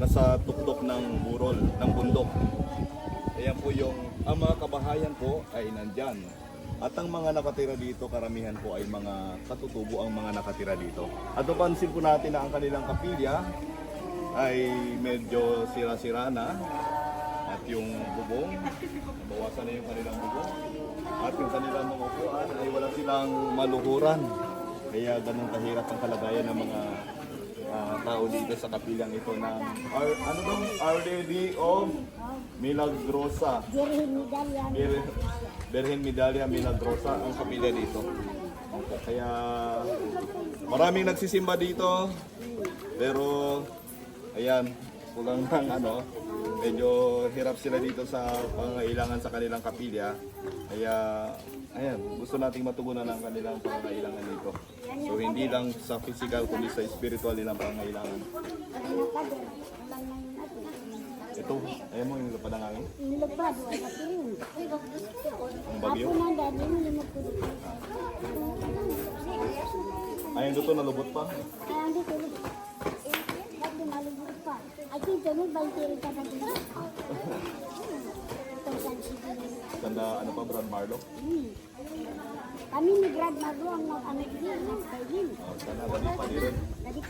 nasa tuktok ng burol, ng bundok. Ayan po yung, ang mga kabahayan po ay nandyan. At ang mga nakatira dito, karamihan po ay mga katutubo ang mga nakatira dito. At napansin po natin na ang kanilang kapilya ay medyo sira-sira na. At yung bubong, nabawasan na yung kanilang bubong. At yung kanilang mga upuan ay wala silang maluhuran. Kaya ganun kahirap ang kalagayan ng mga tao dito sa kapilyang ito ng Our, ano bang Our Lady of Milagrosa. Birhen Medalia Milagrosa ang kapilya dito. Kaya maraming nagsisimba dito. Pero ayan, kulang ng ano, medyo hirap sila dito sa pangangailangan sa kanilang kapilya. Kaya ayan, gusto nating matugunan ang kanilang pangangailangan dito. So hindi lang sa physical kundi sa spiritual nilang natin. Ito, ayan mo yung lapad ng hangin, Nilapad. Wala piling. ang bagyo. Ako na dali ko dito. Dito nalubot pa. Kaya hindi tulog. Dito mo, baltiri ka na dito. Ganda ano pa Brad Marlo. Hmm. Kami ni Brad Magro ang ang kailin. Uh, sana dali pa din. Dali